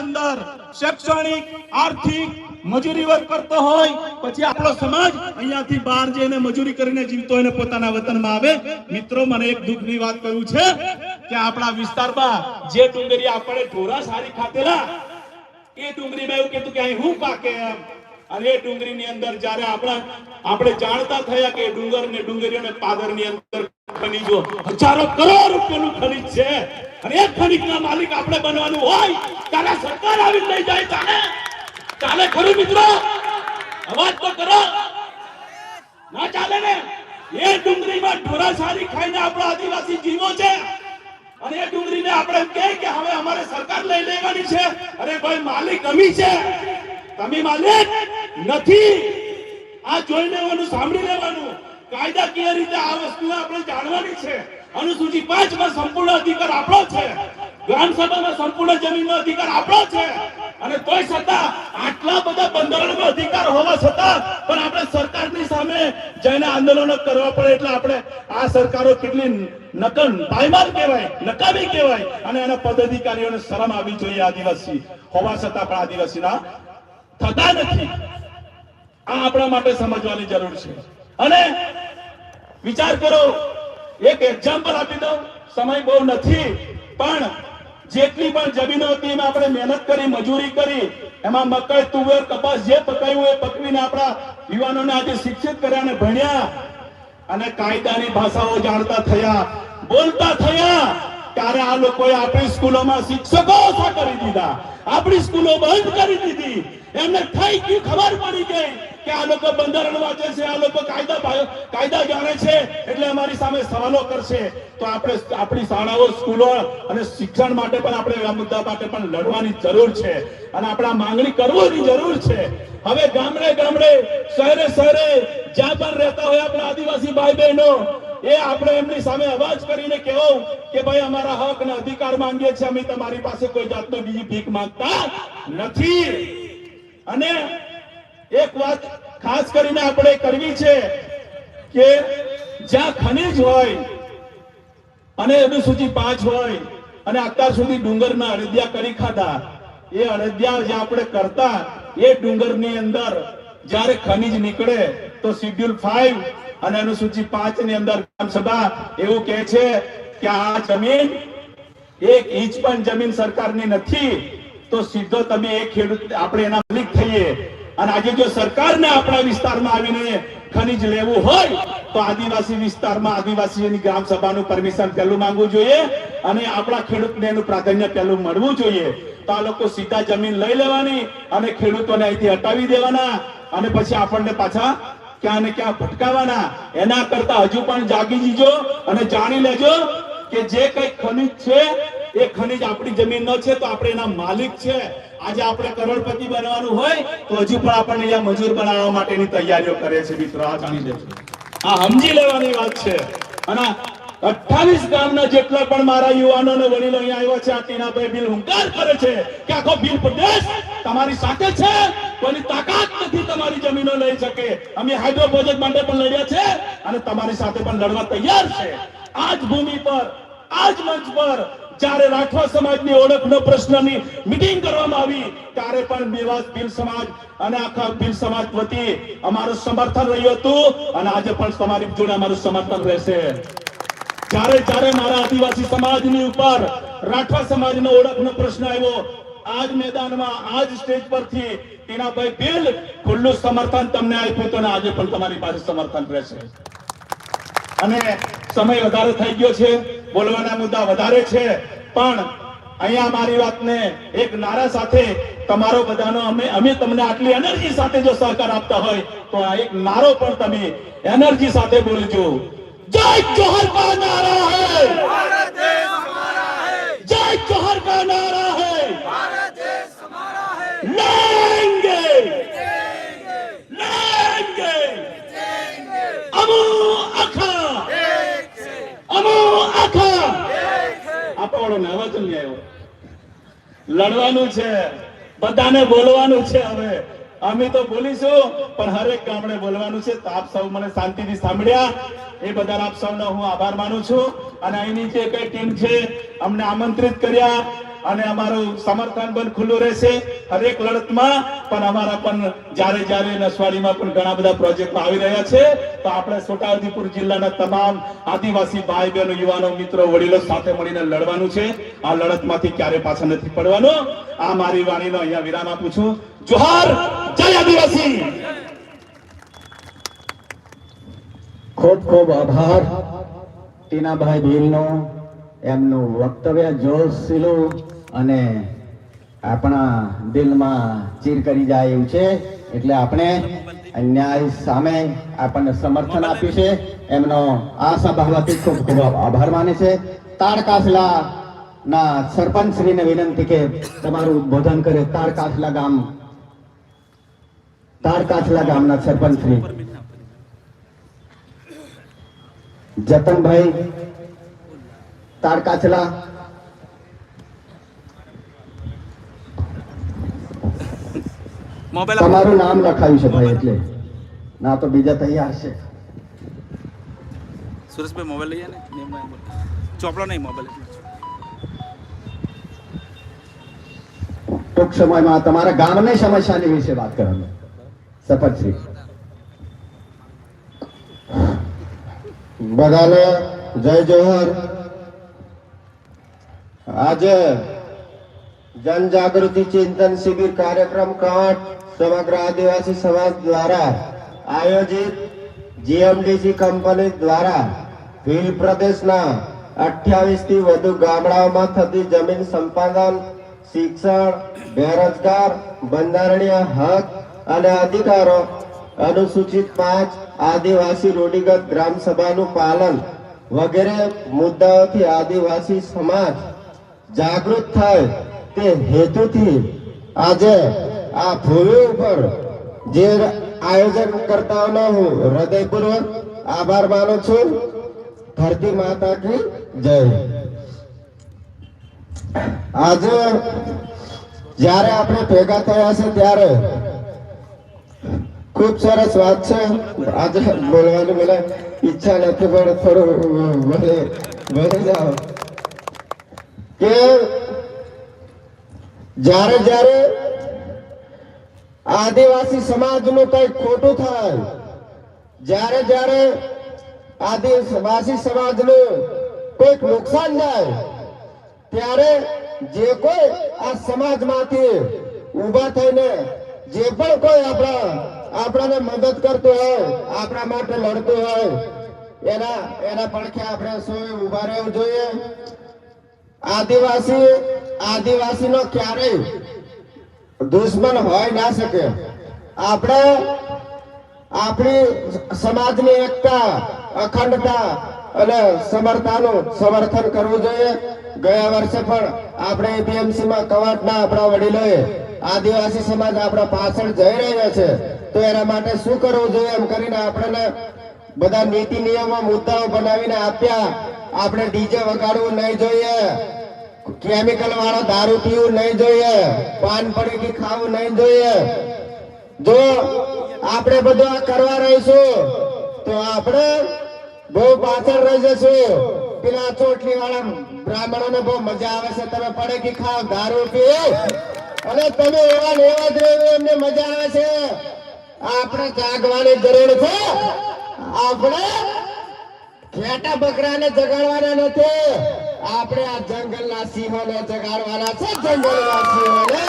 અંદર શૈક્ષણિક, આર્થિક મજૂરી વર્ગ કરતો હોય, પછી આપણો સમાજ અહીંયાથી બહાર જઈને મજૂરી કરીને જીવતો હોય ને પોતાના વતનમાં આવે. મિત્રો, મને એક દુઃખની વાત કહ્યું છે કે આપણા વિસ્તારમાં જે ડુંગળી આપણે ઢોરા સારી ખાતેલા એ ડુંગળીમાં એવું કીધું કે અહીં હું પાકે એમ. અને એ ડુંગળીની અંદર જ્યારે આપણે આપણે જાણતા થયા કે ડુંગર ને ડુંગળીઓ ને પાદરની અંદર ખનીજો હજારો કરોડ રૂપિયાનું ખનીજ છે. એ ખનીજના માલિક આપણે બનવાનું હોય ત્યારે સરકાર આવી લઈ જાય ચાલે ચાલે ખરું મિત્રો? અવાજ તો કરો. ના ચાલે ને? એ ડુંગળીમાં ઢોરા સારી ખાઈને આપણા આદિવાસી જીવો છે. અને એ ડુંગળીને આપણે એમ કહે કે હવે અમારે સરકાર લઈ લેવાની છે. અરે ભાઈ, માલિક અમી છે. તમે માલિક નથી. આ જોઈ લેવાનું સાંભળી લેવાનું. કાયદાકીય રીતે આ વસ્તુ આપણે જાણવાની છે? અનુસૂચિ પાંચમાં સંપૂર્ણ અધિકાર આપણો છે. ગ્રામસભામાં સંપૂર્ણ જમીનનો અધિકાર આપણો છે. અને તોય છતાં આટલા બધા બંધારણમાં અધિકાર હોવા છતાં પણ આપણે સરકારની સામે જઈને આંદોલનો કરવા પડે એટલે આપણે આ સરકારો કેટલી નકન પાયમાલ કહેવાય, નકામી કહેવાય અને એના પદાધિકારીઓને શરમ આવી જોઈએ આદિવાસી હોવા છતાં પણ આદિવાસીના થતા નથી. આ આપણા માટે સમજવાની જરૂર છે. અને વિચાર કરો એક એક્ઝામ્પલ આપી દઉં. સમય બહુ નથી, પણ જેટલી પણ જમીનો હતી એમાં આપણે મહેનત કરી, મજૂરી કરી, એમાં મકાઈ, તુવેર, કપાસ જે પકાયું એ પકવીને આપણા યુવાનોને આજે શિક્ષિત કર્યા અને ભણ્યા. અને કાયદાની ભાષાઓ જાણતા થયા. બોલતા થયા ત્યારે આ લોકોએ આપણી સ્કૂલોમાં શિક્ષકો ઓછા કરી દીધા. આપણી સ્કૂલો બંધ કરી દીધી. એમને થઈ ગયું ખબર પડી ગઈ. કે આ લોકો બંધારણ વાંચે છે, આ લોકો કાયદા કાયદા જાણે છે, એટલે અમારી સામે સવાલો કરશે. તો આપણે આપણી શાળાઓ, સ્કૂલો અને શિક્ષણ માટે પણ આપણે આ મુદ્દા માટે પણ લડવાની જરૂર છે. અને આપણા માંગણી કરવાની જરૂર છે. હવે ગામડે ગામડે, શહેરે શહેરે જ્યાં પણ રહેતા હોય આપણા આદિવાસી ભાઈ બહેનો એ આપણે એમની સામે અવાજ કરીને કહેવું કે ભાઈ, અમારા હક અને અધિકાર માંગીએ છીએ, અમે તમારી પાસે કોઈ જાતનો બીજી ભીખ માંગતા નથી. અને એક વાત ખાસ કરીને આપણે કરવી છે કે જ્યાં ખનિજ હોય અને અનુસૂચિ પાંચ હોય અને અત્યાર સુધી ડુંગરના અડદિયા કરી ખાધા, એ અડદિયા જે આપણે કરતા, એ ડુંગરની અંદર જ્યારે ખનિજ નીકળે તો શિડ્યુલ ફાઈવ અને અનુસૂચિ પાંચની અંદર ગ્રામસભા એવું કહે છે કે આ જમીન એક ઇંચ પણ જમીન સરકારની નથી, તો સીધો તમે એ ખેડૂત આપણે એના માલિક થઈએ. અને આજે જો સરકારને આપણા વિસ્તારમાં આવીને ખનીજ લેવું હોય, તો આદિવાસી વિસ્તારમાં આદિવાસીઓની ગ્રામ સભાનું પરમિશન પહેલું માંગવું જોઈએ અને આપણા ખેડૂતને એનું પ્રાધાન્ય પહેલું મળવું જોઈએ. તો આ લોકો સીધા જમીન લઈ લેવાની અને ખેડૂતોને અહીંથી હટાવી દેવાના અને પછી આપણને પાછા ક્યાં ને ક્યાં ભટકાવાના. એના કરતા હજુ પણ જાગી જીજો અને જાણી લેજો કે જે કઈ ખનિજ છે એ ખનીજ આપણી જમીન ન છે તો આપણે એના માલિક છે. આજે આપણે કરોડપતિ બનવાનું હોય તો હજુ પણ આપણને અહીંયા મજૂર બનાવવા માટેની તૈયારીઓ કરે છે મિત્રો. આ જાણી લેજો. આ સમજી લેવાની વાત છે. અને અઠાવીસ ગામના જેટલા પણ મારા યુવાનો અને વડીલો અહીંયા આવ્યા છે, આ ટીનાભાઈ બિલ હુંકાર કરે છે કે આખો બિલ પ્રદેશ તમારી સાથે છે, કોઈની તાકાત નથી તમારી જમીનો લઈ શકે. અમે હાઇડ્રો પ્રોજેક્ટ માટે પણ લડ્યા છે અને તમારી સાથે પણ લડવા તૈયાર છે. આજ ભૂમિ પર, આજ મંચ પર જ્યારે રાઠવા સમાજની ઓળખનો પ્રશ્નની મીટિંગ કરવામાં આવી, ત્યારે પણ મેવાસ ભીલ સમાજ અને આખા ભીલ સમાજ વતી અમારું સમર્થન રહ્યું હતું અને આજે પણ તમારી જોડે અમારું સમર્થન રહેશે. જ્યારે જ્યારે મારા આદિવાસી સમાજની ઉપર રાઠવા સમાજનો ઓળખનો પ્રશ્ન આવ્યો, આજ મેદાનમાં, આજ સ્ટેજ પરથી ટીનાભાઈ ભીલ ખુલ્લું સમર્થન તમને આપ્યું હતું આજે પણ તમારી પાસે સમર્થન રહેશે. અને સમય વધારે થઈ ગયો છે બોલવાના મુદ્દા વધારે છે. પણ અહીંયા મારી વાતને એક નારા સાથે તમારો બધાનો અમે અમે તમને આટલી એનર્જી સાથે જો સહકાર આપતા હોય તો આ એક નારો પણ તમે એનર્જી સાથે બોલજો જય જોહર કા નારા હે! ભારત દેશ હમારા હે! જય જોહર કા નારા હે! ભારત દેશ હમારા હે! પાપાવાળો નાવા તો આવ્યો. લડવાનું છે, બધાને બોલવાનું છે હવે. અમે તો બોલીશું, પણ હરેક ગામડે બોલવાનું છે. તો આપ સૌ મને શાંતિથી સાંભળ્યા. એ બધા આપ સૌનો હું આભાર માનું છું. અને અહીંની જે કઈ ટીમ છે, અમને આમંત્રિત કર્યા. અને અમારું સમર્થન પણ ખુલ્લું રહેશે હરેક લડતમાં. પણ અમારા પણ જ્યારે જ્યારે નસવાડીમાં પણ ઘણા બધા પ્રોજેક્ટ આવી રહ્યા છે. તો આપણે છોટાઉદેપુર જિલ્લાના તમામ આદિવાસી ભાઈ બહેનો યુવાનો, મિત્રો, વડીલો સાથે મળીને લડવાનું છે. આ લડતમાંથી ક્યારે પાછા નથી પડવાનું? આ મારી વાણીનો અહીંયા વિરામ આપું છું. જોહાર! જય આદિવાસી! ખૂબ ખૂબ આભાર. ટીનાભાઈ ભીલનો એમનું વક્તવ્ય જોશીલું અને આપણા દિલમાં ચીર કરી જાય એવું છે. એટલે આપણે ન્યાય સામે આપણને સમર્થન આપ્યું છે. એમનો આ સભામાંથી ખૂબ ખૂબ આભાર માને છે. તારકાસલા ના સરપંચ શ્રીને વિનંતી કે તમારું ઉદબોધન કરે. તારકાસલા ગામ તારકાસલા ગામના સરપંચ શ્રી જતનભાઈ તારકાચલા મોબાઈલ તમારું નામ લખાયું છે ભાઈ એટલે. ના તો બીજા તૈયાર છે. સુરેશભાઈ મોબાઈલ લઈએ ને. ચોપડો નહીં મોબાઈલ ટૂંક સમયમાં તમારા ગામની સમસ્યાની વિશે વાત કરવાનું. શપથશ્રી બધાને જય જોહર. આજે જનજાગૃતિ ચિંતન શિબિર કાર્યક્રમ કવાટ સમગ્ર આદિવાસી સમાજ દ્વારા આયોજિત જીએમડીસી કંપની દ્વારા ભીલ પ્રદેશના અઠ્યાવીસથી વધુ ગામડાઓમાં થતી જમીન સંપાદન શિક્ષણ બેરોજગાર બંધારણીય હક અને અધિકારો અનુસૂચિત પાંચ આદિવાસી રૂઢિગત ગ્રામ સભાનું પાલન વગેરે મુદ્દાઓથી આદિવાસી સમાજ જાગૃત થાય તે હેતુથી આજે આ ભૂમિ ઉપર જે આયોજન કરતાઓનો હું હૃદયપૂર્વક આભાર માનું છું. ધરતી માતા કી જય. આજે જ્યારે આપણે ભેગા થયા છે ત્યારે ખૂબ સરસ વાત છે. આજે બોલવાની મને ઈચ્છા નથી, પણ થોડું બોલી બોલી જાઓ. કે જ્યારે જ્યારે આદિવાસી સમાજનું કઈ ખોટું થાય, જ્યારે જ્યારે આદિવાસી સમાજનું કોઈક નુકસાન જાય, ત્યારે જે કોઈ આ સમાજમાંથી ઊભા થઈને જે પણ કોઈ આપણા, આપણાને મદદ કરતું હોય, આપણા માટે લડતું હોય, એના એના પડખે આપણે સૌ ઊભા રહેવું જોઈએ. આદિવાસી, આદિવાસીનો ક્યારેય દુશ્મન હોય ના શકે. આપણે આપણી સમાજની એકતા, અખંડતા અને સમર્થાનું સમર્થન કરવું જોઈએ. ગયા વર્ષે પણ આપણે એપીએમસી માં કવાટના આપણા વડીલોએ આદિવાસી સમાજ આપણા પાછળ જઈ રહ્યો છે. તો એના માટે શું કરવું જોઈએ એમ કરીને આપણને બધા નીતિ નિયમો, મુદ્દાઓ બનાવીને આપ્યા. આપણે ડીજે વગાડવું નહીં જોઈએ. કેમિકલ વાળો દારૂ પીવું નહીં જોઈએ. પાન પડીકી ખાવું નહીં જોઈએ. જો આપણે બધું આ કરવા રહીશું, તો આપણે બહુ પાછળ રહી જશું. પેલા ચોટલી વાળા બ્રાહ્મણોને બહુ મજા આવે છે. તમે પડીકી ખાઓ, દારૂ પીઓ. અને તમે એવા ને એવા જ રહેવું એમને મજા આવે છે. આપણે જાગવાની જરૂર છે. આપણે ઘેટા બકરાને જગાડવાના નથી. આપણે આ જંગલના સિંહોને જગાડવાના છે, જંગલના સિંહોને.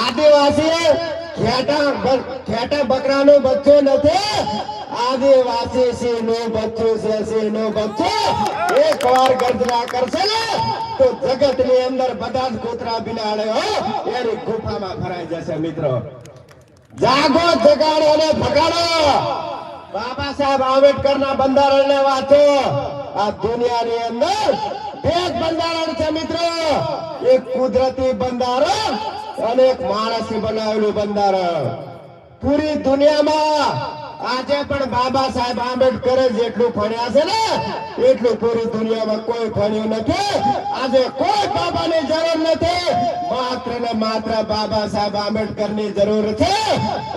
આદિવાસી ખેટા બકરા નું બચ્ચું નથી. આદિવાસી સિંહનું બચ્ચું છે, સિંહનું બચ્ચું. એક વાર ગર્જના કરશે ને, તો જગતની અંદર બધા જ કૂતરા બિલાડ્યો એની ગુફામાં ભરાઈ જશે, મિત્રો. જાગો, જગાડો અને ભગાડો. બાબા સાહેબ આંબેડકર ના બંધારણ ને વાંચો. આ દુનિયાની અંદર બે જ બંધારણ છે મિત્રો. એક કુદરતી બંધારણ અને એક માણસી બનાવેલું બંધારણ. પૂરી દુનિયામાં આજે પણ બાબા સાહેબ આંબેડકર જેટલું ભણ્યા છે ને, એટલું પૂરી દુનિયામાં કોઈ ભણ્યું નથી. આજે કોઈ બાબાની જરૂર નથી. માત્ર ને માત્ર બાબા સાહેબ આંબેડકરની જરૂર છે.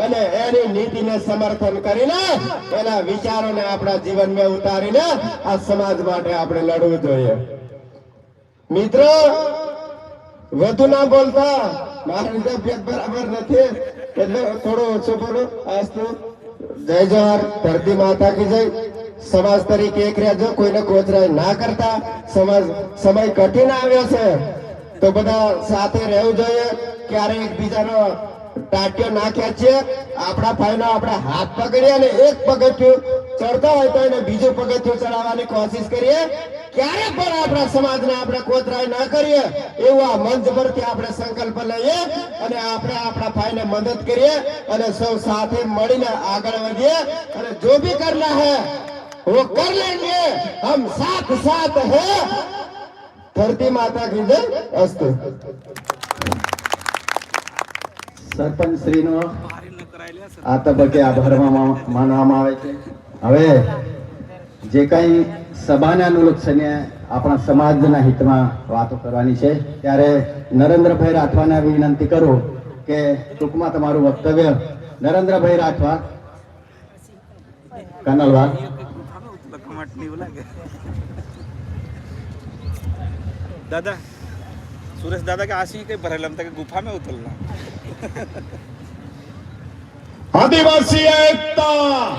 અને એની નીતિને સમર્થન કરીને એના વિચારોને આપણા જીવનમાં ઉતારીને આ સમાજ માટે આપણે લડવું જોઈએ. મિત્રો, વધુ ના બોલતા. મારી બરાબર નથી. એટલે થોડો ઓછો બોલો. આજ તો જય જવાહર, ધરતી માતા કી જય. સમાજ તરીકે એક રહેજો કોઈને કોચરાય ના કરતા, સમાજ, સમય કઠિન આવ્યો છે. તો બધા સાથે રહેવું જોઈએ ક્યારે એકબીજાનો ટાટિયો ના ખેંચીએ આપણા ભાઈનો આપણે હાથ પકડીએ અને એક પગથિયું ચડતા હોય તો એને બીજું પગથિયું ચડાવવાની કોશિશ કરીએ ક્યારે પણ આપણા સમાજને આપણે કોતરાય ના કરીએ એવું આ મંચ પરથી આપણે સંકલ્પ લઈએ અને આપણે આપણા ભાઈને મદદ કરીએ અને સૌ સાથે મળીને આગળ વધીએ અને જો ભી કરના હૈ वो कर लेंगे हम साथ साथ हैं धरती माता की जय अस्तु સરપંચ શ્રીનો ભારે ન કરાયેલા સર આ તબક્કે આભાર મા- માનવામાં આવે છે હવે જે કંઈ સભાને અનુલક્ષીને આપણા સમાજના હિતમાં વાતો કરવાની છે ત્યારે નરેન્દ્રભાઈ રાઠવાને વિનંતી કરું કે ટૂંકમાં તમારું વક્તવ્ય નરેન્દ્રભાઈ રાઠવા કનલવાલ ગુફામાં ઉતરવા માટે એવું લાગે દાદા સુરેશ દાદા કે આ સિંહ કઈ ભરેલા એમ તો કે ગુફા में उतरना આદિવાસી એકતા!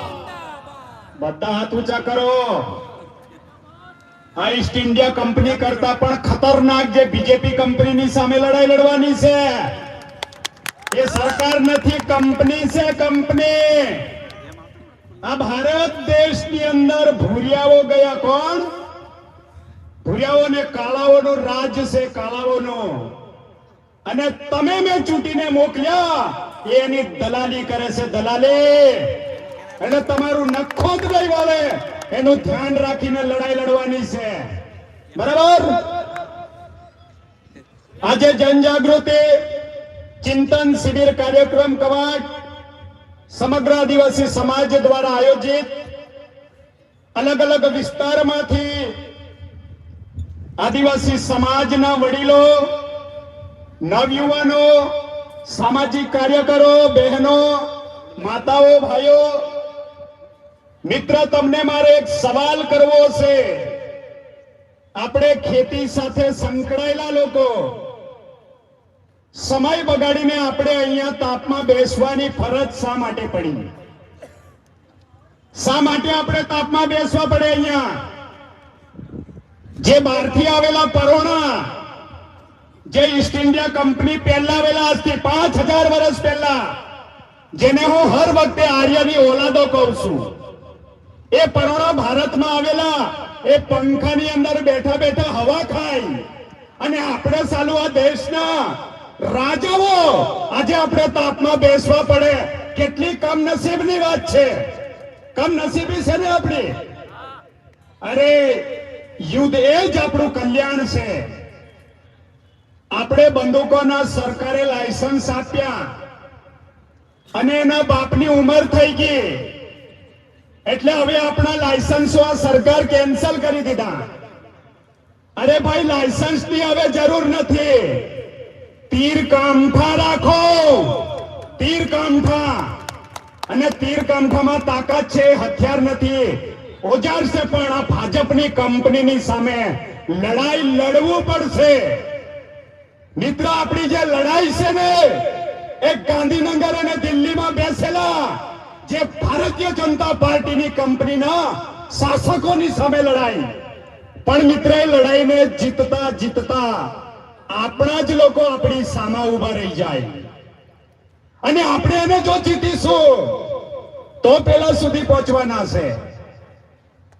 બધા હાથ ઊંચા કરો. આ ઈસ્ટ ઇન્ડિયા કંપની કરતા પણ ખતરનાક જે બીજેપી કંપનીની સામે લડાઈ લડવાની છે. એ સરકાર નથી કંપની છે કંપની આ ભારત દેશની અંદર ભૂરિયાઓ ગયા કોણ? ભૂરિયાઓ ને કાળાઓનું રાજ છે, કાળાઓનો. અને તમે મેં ચૂંટીને મોકલ્યા એની દલાલી કરે છે દલાલી. એટલે તમારું નખો જ નહીં વાળે એનું ધ્યાન રાખીને લડાઈ લડવાની છે. બરાબર? આજે જનજાગૃતિ ચિંતન શિબિર કાર્યક્રમ કવાટ સમગ્ર આદિવાસી સમાજ દ્વારા આયોજિત અલગ અલગ વિસ્તારમાંથી આદિવાસી સમાજના વડીલો નવયુવાનો, સામાજિક કાર્યકરો, બહેનો, માતાઓ, ભાઈઓ, મિત્ર, તમને મારે એક સવાલ કરવો છે. આપણે ખેતી સાથે સંકળાયેલા લોકો, સમય બગાડીને આપણે અહીંયા તાપમાં બેસવાની ફરજ શા માટે પડી? શા માટે આપણે તાપમાં બેસવા પડે અહીંયા? જે બહારથી આવેલા પરોણા જે ઈસ્ટ ઇન્ડિયા કંપની પહેલા વેલા આજથી પાંચ હજાર વર્ષ પહેલા, જેને હું હર વખતે આર્યની ઓલાદો કહું છું. એ પરોણા ભારતમાં આવેલા, એ પંખાની અંદર બેઠા બેઠા હવા ખાય. અને આપણે સાલું આ દેશના રાજાઓ આજે આપણે તાપમાં બેસવા પડે. કેટલી કમનસીબની વાત છે. કમનસીબી છે ને આપણી? અરે, યુદ્ધ એ જ આપણું કલ્યાણ છે. આપણે બંદૂકોના સરકારે લાયસન્સ આપ્યા અને એના બાપની ઉંમર થઈ ગઈ. એટલે હવે આપણા લાયસન્સો આ સરકાર કેન્સલ કરી દીધા. અરે ભાઈ, લાયસન્સની હવે જરૂર નથી. તીર કામઠા રાખો. તીર કામઠા. અને તીર કામઠામાં તાકાત છે, હથિયાર નથી. ઓજાર છે પણ આ ભાજપની કંપનીની સામે લડાઈ લડવું પડશે. મિત્ર, આપણી જે લડાઈ છે ને, એ ગાંધીનગર અને દિલ્હીમાં બેસેલા જે ભારતીય જનતા પાર્ટીની કંપનીના શાસકોની સામે લડાઈ. પણ મિત્ર, એ લડાઈને જીતતા જીતતા આપણા જ લોકો આપણી સામા ઊભા રહી જાય. અને આપણે એને જો જીતીશું, તો પેલા સુધી પહોંચવાના છે.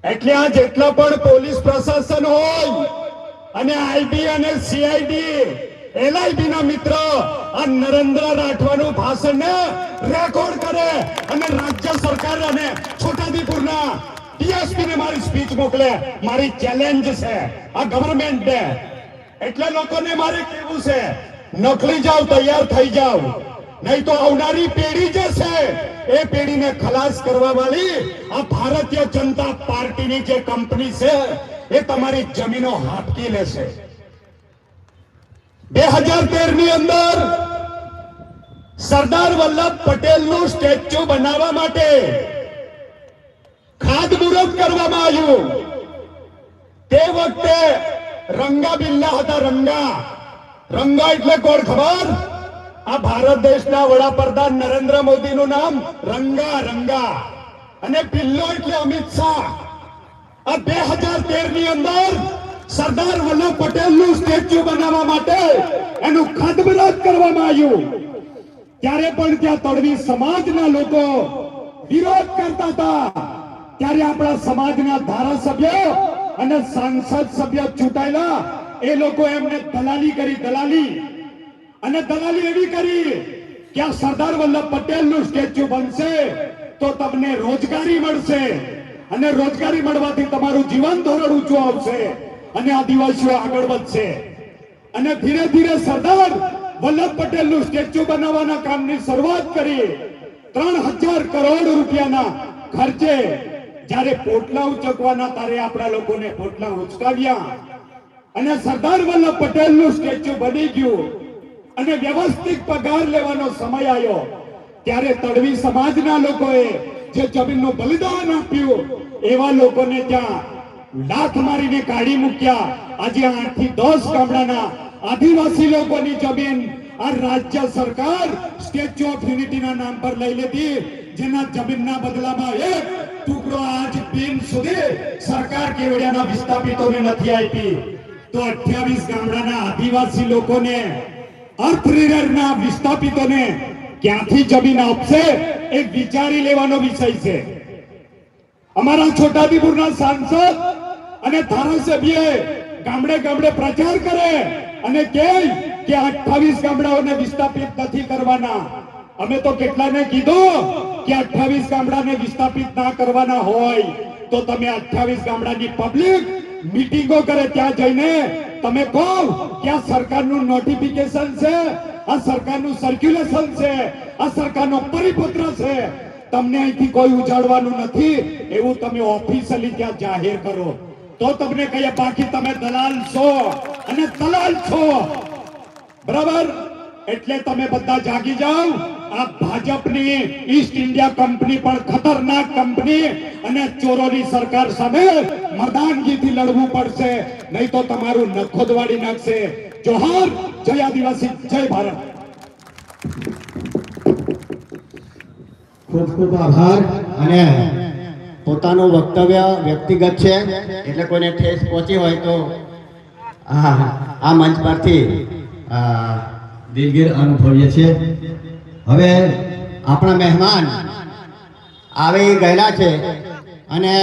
એટલે આ જેટલા પણ પોલીસ પ્રશાસન હોય, અને આઈબી અને સીઆઈડી એલઆઈબી ના મિત્ર આ નરેન્દ્ર રાઠવાનું ભાષણ ને રેકોર્ડ કરે અને રાજ્ય સરકાર અને છોટાઉદેપુરના ટીએસપી ને મારી સ્પીચ મોકલે. મારી ચેલેન્જ છે. આ ગવર્મેન્ટ ને. એટલે લોકોને મારે કેવું છે, નકલી જાવ, તૈયાર થઈ જાવ. નહીં તો આવનારી પેઢી જે છે, એ પેઢીને ખલાસ કરવા વાળી આ ભારતીય જનતા પાર્ટીની જે કંપની છે, એ તમારી જમીનો હાથકી લેશે. બે હજાર તેરની અંદર સરદાર વલ્લભ પટેલનું સ્ટેચ્યુ બનાવવા માટે ખાતમુહૂર્ત કરવામાં આવ્યું. તે વખતે રંગા બિલ્લા હતા, રંગા. રંગા એટલે કોણ ખબર? આ ભારત દેશના વડાપ્રધાન નરેન્દ્ર મોદીનું નામ રંગા રંગા. અને બિલ્લો એટલે અમિત શાહ. આ બે હજાર તેરની અંદર સરદાર વલ્લભ પટેલનું સ્ટેચ્યુ બનાવવા માટે એનું ખાતમુહૂર્ત કરવામાં આવ્યું. ત્યારે પણ ત્યાં તળવી સમાજના લોકો વિરોધ કરતા હતા. ત્યારે આપણા સમાજના ધારાસભ્ય અને સાંસદ સભ્ય ચૂંટાયેલા, એ લોકો એમને દલાલી કરી, દલાલી. અને દલાલી એવી કરી કે આ સરદાર વલ્લભ પટેલનું સ્ટેચ્યુ બનશે તો તમને રોજગારી મળશે. અને રોજગારી મળવાથી તમારું જીવન ધોરણ ઊંચું આવશે. અને આદિવાસીઓ આગળ વધશે. અને ધીરે ધીરે સરદાર વલ્લભ પટેલનું સ્ટેચ્યુ બનાવવાના કામની શરૂઆત કરી. ત્રણ હજાર કરોડ રૂપિયાના ખર્ચે જ્યારે પોટલા ઉચકવાના ત્યારે આપણા લોકોને પોટલા ઉચકાવ્યા. અને સરદાર વલ્લભ પટેલનું સ્ટેચ્યુ બની ગયું. અને વ્યવસ્થિત પગાર લેવાનો સમય આવ્યો. ત્યારે તડવી સમાજના લોકોએ જે જમીનનું બલિદાન આપ્યું, એવા લોકોને ત્યાં લાત મારીને કાઢી મૂક્યા. આજે આઠથી દસ ગામડાના આદિવાસી લોકોની જમીન આ રાજ્ય સરકાર સ્ટેચ્યુ ઓફ યુનિટીના નામ પર લઈ લેતી. જેના જમીનના બદલામાં એક ટુકડો આજ દિન સુધી સરકાર કેવડિયાના વિસ્થાપિતોને નથી આપી. તો અઠ્યાવીસ ગામડાના આદિવાસી લોકોને અર્થરિયરના વિસ્થાપિતોને ક્યાંથી જમીન આપશે એ વિચારી લેવાનો વિષય છે. અમારા છોટાઉદેપુરના સાંસદ અને ધારાસભ્ય ગામડે ગામડે પ્રચાર કરે અને કહે કે અઠાવીસ ગામડાઓને વિસ્થાપિત નથી કરવાના. અમે તો કેટલાને કીધું કે અઠાવીસ ગામડાને વિસ્થાપિત ના કરવાના હોય. તો તમે અઠાવીસ ગામડાની પબ્લિક મીટિંગો કરે ત્યાં જઈને તમે કહો કે આ સરકારનું નોટિફિકેશન છે, આ સરકારનું સર્ક્યુલેશન છે, આ સરકારનો પરિપત્ર છે. તમને અહીંથી કોઈ ઉજાડવાનું નથી. એવું તમે ઓફિશિયલી ત્યાં જાહેર કરો. તો તમને કહીએ, બાકી તમે દલાલ છો અને દલાલ છો. બરાબર? એટલે તમે બધા જાગી જાઓ. આ ભાજપની ઈસ્ટ ઇન્ડિયા કંપની પણ ખતરનાક કંપની અને ચોરોની સરકાર સામે મરદાનગીથી લડવું પડશે. નહીં તો તમારું નખોદવાડી નાખશે. જોહાર, જય આદિવાસી, જય ભારત. ખૂબ ખૂબ આભાર અને પોતાનું વક્તવ્ય વ્યક્તિગત છે, એટલે કોઈને ઠેસ પહોંચી હોય તો આ આ મંચ પરથી દિલગીર અનુભવીએ છીએ. હવે આપણા મહેમાન આવી ગયેલા છે અને